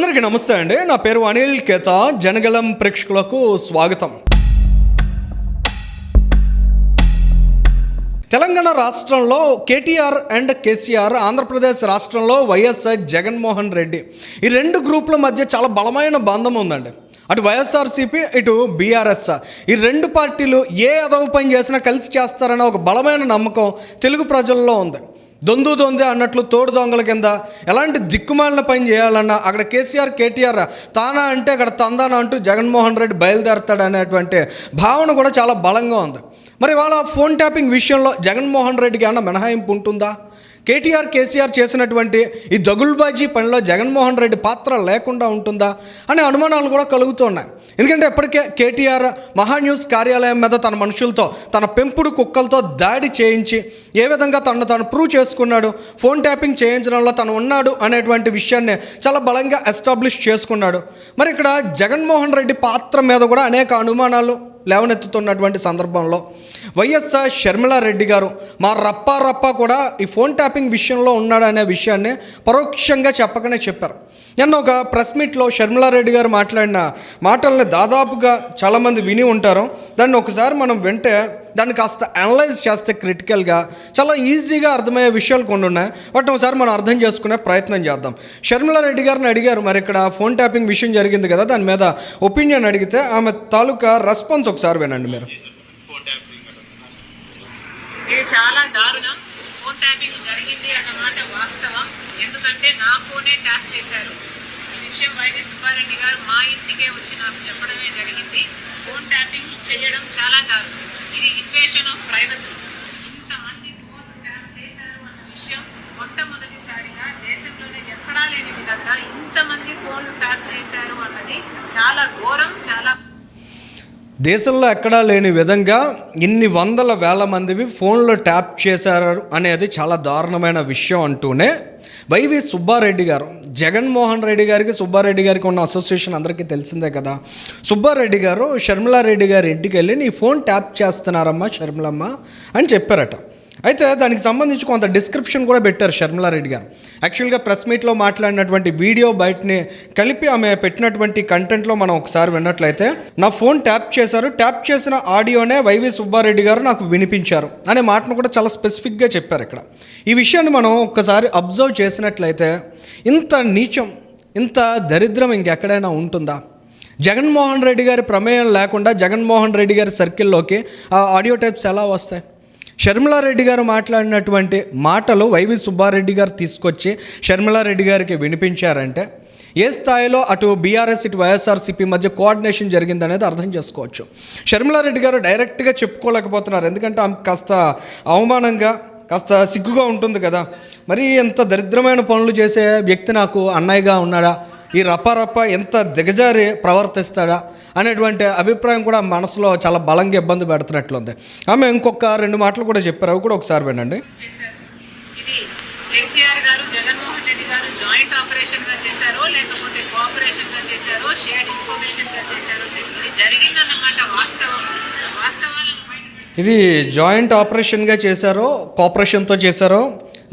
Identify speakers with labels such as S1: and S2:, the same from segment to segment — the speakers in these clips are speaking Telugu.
S1: అందరికీ నమస్తే అండి. నా పేరు అనిల్ కేత. జనగలం ప్రేక్షకులకు స్వాగతం. తెలంగాణ రాష్ట్రంలో కేటీఆర్ అండ్ కేసీఆర్ ఆంధ్రప్రదేశ్ రాష్ట్రంలో వైఎస్ఆర్ జగన్మోహన్ రెడ్డి ఈ రెండు గ్రూపుల మధ్య చాలా బలమైన బంధం ఉందండి. అటు వైఎస్ఆర్సీపీ ఇటు బీఆర్ఎస్. ఈ రెండు పార్టీలు ఏ అదవ పని చేసినా కలిసి చేస్తారనే ఒక బలమైన నమ్మకం తెలుగు ప్రజల్లో ఉంది. దొందు దొందే అన్నట్లు తోడు దొంగల కింద ఎలాంటి దిక్కుమాలిన పని చేయాలన్నా అక్కడ కేసీఆర్ కేటీఆర్ తానా అంటే అక్కడ తందానా అంటూ జగన్మోహన్ రెడ్డి బయలుదేరతాడు అనేటువంటి భావన కూడా చాలా బలంగా ఉంది. మరి వాళ్ళ ఫోన్ ట్యాపింగ్ విషయంలో జగన్మోహన్ రెడ్డికి ఏమన్నా మినహాయింపు ఉంటుందా? కేటీఆర్ కేసీఆర్ చేసినటువంటి ఈ దగుల్బాజీ పనిలో జగన్మోహన్ రెడ్డి పాత్ర లేకుండా ఉంటుందా అనే అనుమానాలు కూడా కలుగుతున్నాయి ఎందుకంటే ఇప్పటికే కేటీఆర్ మహాన్యూస్ కార్యాలయం మీద తన మనుషులతో తన పెంపుడు కుక్కలతో దాడి చేయించి ఏ విధంగా తనను తాను ప్రూవ్ చేసుకున్నాడు ఫోన్ ట్యాపింగ్ చేయించడంలో తను ఉన్నాడు అనేటువంటి విషయాన్ని చాలా బలంగా ఎస్టాబ్లిష్ చేసుకున్నాడు. మరి ఇక్కడ జగన్మోహన్ రెడ్డి పాత్ర మీద కూడా అనేక అనుమానాలు లేవనెత్తుతున్నటువంటి సందర్భంలో వైఎస్ఆర్ షర్మిలారెడ్డి గారు మా రప్పా రప్పా కూడా ఈ ఫోన్ ట్యాపింగ్ విషయంలో ఉన్నాడు అనే విషయాన్ని పరోక్షంగా చెప్పకనే చెప్పారు. నిన్న ఒక ప్రెస్ మీట్లో షర్మిలారెడ్డి గారు మాట్లాడిన మాటల్ని దాదాపుగా చాలామంది విని ఉంటారు. దాన్ని ఒకసారి మనం వింటే దాన్ని కాస్త అనలైజ్ చేస్తే క్రిటికల్గా చాలా ఈజీగా అర్థమయ్యే విషయాలు కొన్ని ఉన్నాయి. వాటిని ఒకసారి మనం అర్థం చేసుకునే ప్రయత్నం చేద్దాం. షర్మిలారెడ్డి గారిని అడిగారు మరి ఇక్కడ ఫోన్ ట్యాపింగ్ విషయం జరిగింది కదా దాని మీద ఒపీనియన్ అడిగితే ఆమె తాలూకా రెస్పాన్స్ ఒకసారి వినండి మీరు.
S2: చాలా దారుణం. ఫోన్ ట్యాపింగ్ జరిగింది అన్నమాట వాస్తవం. ఎందుకంటే నా ఫోనే ట్యాప్ చేశారు. విషయం వైవి సుబ్బారెడ్డి గారు మా ఇంటికే వచ్చి నాకు చెప్పడమే జరిగింది. ఫోన్ ట్యాపింగ్ చేయడం చాలా దారుణం. ఇది ఇన్వేషన్ ఆఫ్ ప్రైవసీ ఇంతమంది ఫోన్ ట్యాప్ చేశారు అన్న విషయం మొట్టమొదటిసారిగా దేశంలోనే ఎక్కడా లేని విధంగా ఇంతమంది ఫోన్లు ట్యాప్ చేశారు అన్నది చాలా ఘోరం చాలా
S1: దేశంలో ఎక్కడా లేని విధంగా ఇన్ని వందల వేల మందివి ఫోన్లో ట్యాప్ చేశారు అనేది చాలా దారుణమైన విషయం అంటూనే వైవి సుబ్బారెడ్డి గారు జగన్మోహన్ రెడ్డి గారికి సుబ్బారెడ్డి గారికి ఉన్న అసోసియేషన్ అందరికీ తెలిసిందే కదా. సుబ్బారెడ్డి గారు షర్మిలారెడ్డి గారి ఇంటికి వెళ్ళి నీ ఫోన్ ట్యాప్ చేస్తున్నారమ్మా షర్మిలమ్మ అని చెప్పారట. అయితే దానికి సంబంధించి కొంత డిస్క్రిప్షన్ కూడా పెట్టారు షర్మిలారెడ్డి గారు. యాక్చువల్గా ప్రెస్ మీట్లో మాట్లాడినటువంటి వీడియో బయటని కలిపి ఆమె పెట్టినటువంటి కంటెంట్లో మనం ఒకసారి విన్నట్లయితే నా ఫోన్ ట్యాప్ చేశారు. ట్యాప్ చేసిన ఆడియోనే వైవి సుబ్బారెడ్డి గారు నాకు వినిపించారు అనే మాటను కూడా చాలా స్పెసిఫిక్గా చెప్పారు ఇక్కడ. ఈ విషయాన్ని మనం ఒక్కసారి అబ్జర్వ్ చేసినట్లయితే ఇంత నీచం ఇంత దరిద్రం ఇంకెక్కడైనా ఉంటుందా? జగన్మోహన్ రెడ్డి గారి ప్రమేయం లేకుండా జగన్మోహన్ రెడ్డి గారి సర్కిల్లోకి ఆ ఆడియో టైప్స్ ఎలా వస్తాయి? షర్మిలారెడ్డి గారు మాట్లాడినటువంటి మాటలు వైవి సుబ్బారెడ్డి గారు తీసుకొచ్చి షర్మిలారెడ్డి గారికి వినిపించారంటే ఏ స్థాయిలో అటు బీఆర్ఎస్ ఇటు వైఎస్ఆర్సీపీ మధ్య కోఆర్డినేషన్ జరిగిందనేది అర్థం చేసుకోవచ్చు. షర్మిలారెడ్డి గారు డైరెక్ట్గా చెప్పుకోలేకపోతున్నారు. ఎందుకంటే ఆమె కాస్త అవమానంగా కాస్త సిగ్గుగా ఉంటుంది కదా. మరి ఎంత దరిద్రమైన పనులు చేసే వ్యక్తి నాకు అన్నయ్యగా ఉన్నాడా? ఈ రప్ప ఎంత దిగజారి ప్రవర్తిస్తాడా అనేటువంటి అభిప్రాయం కూడా మనసులో చాలా బలంగా ఇబ్బంది పెడుతున్నట్లుంది. ఆమె ఇంకొక రెండు మాటలు కూడా చెప్పారు అవి కూడా ఒకసారి వినండి.
S2: ఇది కేసీఆర్ గారు జగన్మోహన్ రెడ్డి గారు జాయింట్ ఆపరేషన్గా చేశారో లేకపోతే కోఆపరేషన్గా చేశారో షేర్డ్ ఇన్ఫర్మేషన్గా చేశారో తెలియదు. ఇది జరిగిందన్నమాట వాస్తవం. వాస్తవాలను బయట పెట్టి
S1: ఇది జాయింట్ ఆపరేషన్గా చేశారో కోఆపరేషన్తో చేశారో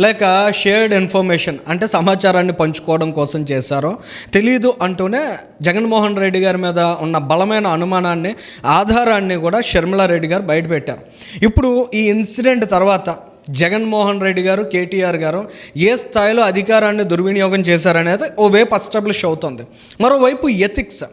S1: లేక షేర్డ్ ఇన్ఫర్మేషన్ అంటే సమాచారాన్ని పంచుకోవడం కోసం చేశారో తెలియదు అంటూనే జగన్మోహన్ రెడ్డి గారి మీద ఉన్న బలమైన అనుమానాన్ని ఆధారాన్ని కూడా షర్మిలారెడ్డి గారు బయటపెట్టారు. ఇప్పుడు ఈ ఇన్సిడెంట్ తర్వాత జగన్మోహన్ రెడ్డి గారు కేటీఆర్ గారు ఏ స్థాయిలో అధికారాన్ని దుర్వినియోగం చేశారనేది ఓ వైపు అస్టాబ్లిష్ అవుతుంది. మరోవైపు ఎథిక్స్.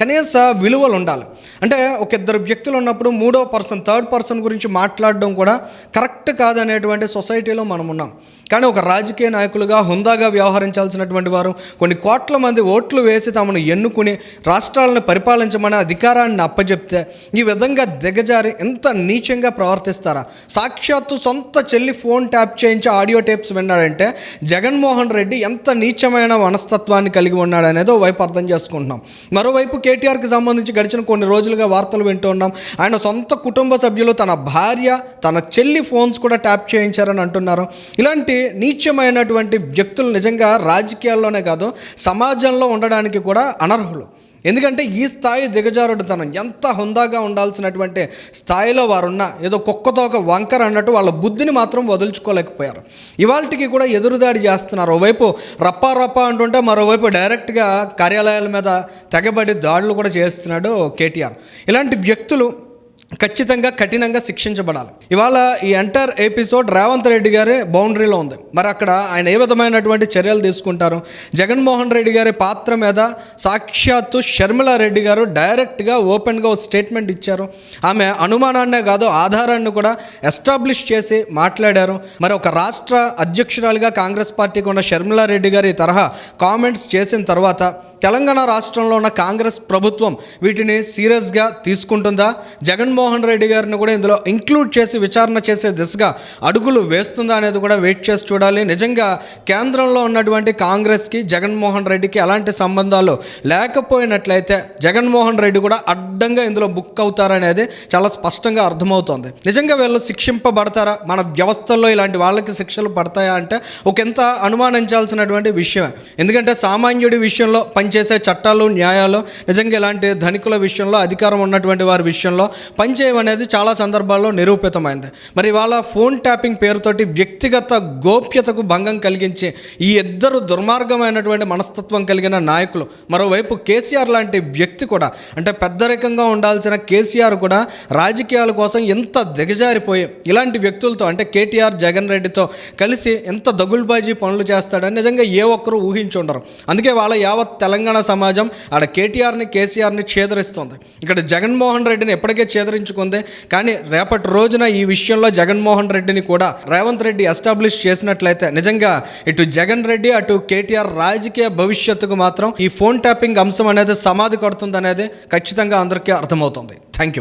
S1: కనీస విలువలు ఉండాలి అంటే ఒక ఇద్దరు వ్యక్తులు ఉన్నప్పుడు మూడో పర్సన్ థర్డ్ పర్సన్ గురించి మాట్లాడడం కూడా కరెక్ట్ కాదనేటువంటి సొసైటీలో మనం ఉన్నాం కానీ ఒక రాజకీయ నాయకులుగా హుందాగా వ్యవహరించాల్సినటువంటి వారు కొన్ని కోట్ల మంది ఓట్లు వేసి తమను ఎన్నుకుని రాష్ట్రాలను పరిపాలించమని అధికారాన్ని అప్పచెప్తే ఈ విధంగా దిగజారి ఎంత నీచంగా ప్రవర్తిస్తారా? సాక్షాత్తు సొంత చెల్లి ఫోన్ ట్యాప్ చేయించి ఆడియో టేప్స్ విన్నాడంటే జగన్మోహన్ రెడ్డి ఎంత నీచమైన మనస్తత్వాన్ని కలిగి ఉన్నాడనేది ఓ వైపు అర్థం చేసుకుంటున్నాం. మరోవైపు కేటీఆర్కి సంబంధించి గడిచిన కొన్ని రోజులుగా వార్తలు వింటూ ఉన్నాం. ఆయన సొంత కుటుంబ సభ్యులు తన భార్య తన చెల్లి ఫోన్స్ కూడా ట్యాప్ చేయించారని అంటున్నారు. ఇలాంటి నీచమైనటువంటి వ్యక్తులు నిజంగా రాజకీయాల్లోనే కాదు సమాజంలో ఉండడానికి కూడా అనర్హులు. ఎందుకంటే ఈ స్థాయి దిగజారుడుతనం ఎంత హుందాగా ఉండాల్సినటువంటి స్థాయిలో వారున్న ఏదో కుక్కతో ఒక వంకర అన్నట్టు వాళ్ళ బుద్ధిని మాత్రం వదులుచుకోలేకపోయారు. ఇవాళకి కూడా ఎదురుదాడి చేస్తున్నారు. ఓవైపు రప్పా రప్పా అంటుంటే మరోవైపు డైరెక్ట్గా కార్యాలయాల మీద తెగబడి దాడులు కూడా చేస్తున్నాడు కేటీఆర్. ఇలాంటి వ్యక్తులు ఖచ్చితంగా కఠినంగా శిక్షించబడాలి. ఇవాళ ఈ ఎంటైర్ ఎపిసోడ్ రేవంత్ రెడ్డి గారి బౌండరీలో ఉంది. మరి అక్కడ ఆయన ఏ విధమైనటువంటి చర్యలు తీసుకుంటారు? జగన్మోహన్ రెడ్డి గారి పాత్ర మీద సాక్షాత్తు షర్మిలా రెడ్డి గారు డైరెక్ట్గా ఓపెన్గా ఒక స్టేట్మెంట్ ఇచ్చారు. ఆమె అనుమానాన్నే కాదు ఆధారాన్ని కూడా ఎస్టాబ్లిష్ చేసి మాట్లాడారు. మరి ఒక రాష్ట్ర అధ్యక్షురాలుగా కాంగ్రెస్ పార్టీకి ఉన్న షర్మిలా రెడ్డి గారి తరహా కామెంట్స్ చేసిన తర్వాత తెలంగాణ రాష్ట్రంలో ఉన్న కాంగ్రెస్ ప్రభుత్వం వీటిని సీరియస్గా తీసుకుంటుందా? జగన్మోహన్ రెడ్డి గారిని కూడా ఇందులో ఇంక్లూడ్ చేసి విచారణ చేసే దిశగా అడుగులు వేస్తుందా అనేది కూడా వెయిట్ చేసి చూడాలి. నిజంగా కేంద్రంలో ఉన్నటువంటి కాంగ్రెస్కి జగన్మోహన్ రెడ్డికి ఎలాంటి సంబంధాలు లేకపోయినట్లయితే జగన్మోహన్ రెడ్డి కూడా అడ్డంగా ఇందులో బుక్ అవుతారనేది చాలా స్పష్టంగా అర్థమవుతోంది. నిజంగా వీళ్ళు శిక్షింపబడతారా? మన వ్యవస్థల్లో ఇలాంటి వాళ్ళకి శిక్షలు పడతాయా అంటే ఒక ఎంత అనుమానించాల్సినటువంటి విషయం ఎందుకంటే సామాన్యుడి విషయంలో పనిచేసే చట్టాలు న్యాయాలు నిజంగా ఇలాంటి ధనికుల విషయంలో అధికారం ఉన్నటువంటి వారి విషయంలో పనిచేయమనేది చాలా సందర్భాల్లో నిరూపితమైంది. మరి ఇవాళ ఫోన్ ట్యాపింగ్ పేరుతోటి వ్యక్తిగత గోప్యతకు భంగం కలిగించి ఈ ఇద్దరు దుర్మార్గమైనటువంటి మనస్తత్వం కలిగిన నాయకులు మరోవైపు కేసీఆర్ లాంటి వ్యక్తి కూడా అంటే పెద్దరికంగా ఉండాల్సిన కేసీఆర్ కూడా రాజకీయాల కోసం ఎంత దిగజారిపోయి ఇలాంటి వ్యక్తులతో అంటే కేటీఆర్ జగన్ రెడ్డితో కలిసి ఎంత దగుల్బాజీ పనులు చేస్తాడని నిజంగా ఏ ఒక్కరూ ఊహించుండరు. అందుకే వాళ్ళ యావత్ తెలంగాణ తెలంగాణ సమాజం ఆడ కేటీఆర్ని కేసీఆర్ని ఛేదరిస్తుంది. ఇక్కడ జగన్మోహన్ రెడ్డిని ఎప్పటికే ఛేదరించుకుంది. కానీ రేపటి రోజున ఈ విషయంలో జగన్మోహన్ రెడ్డిని కూడా రేవంత్ రెడ్డి ఎస్టాబ్లిష్ చేసినట్లయితే నిజంగా ఇటు జగన్ రెడ్డి అటు కేటీఆర్ రాజకీయ భవిష్యత్తుకు మాత్రం ఈ ఫోన్ ట్యాపింగ్ అంశం అనేది సమాధి కొడుతుంది అనేది ఖచ్చితంగా అందరికీ అర్థమవుతుంది. Thank you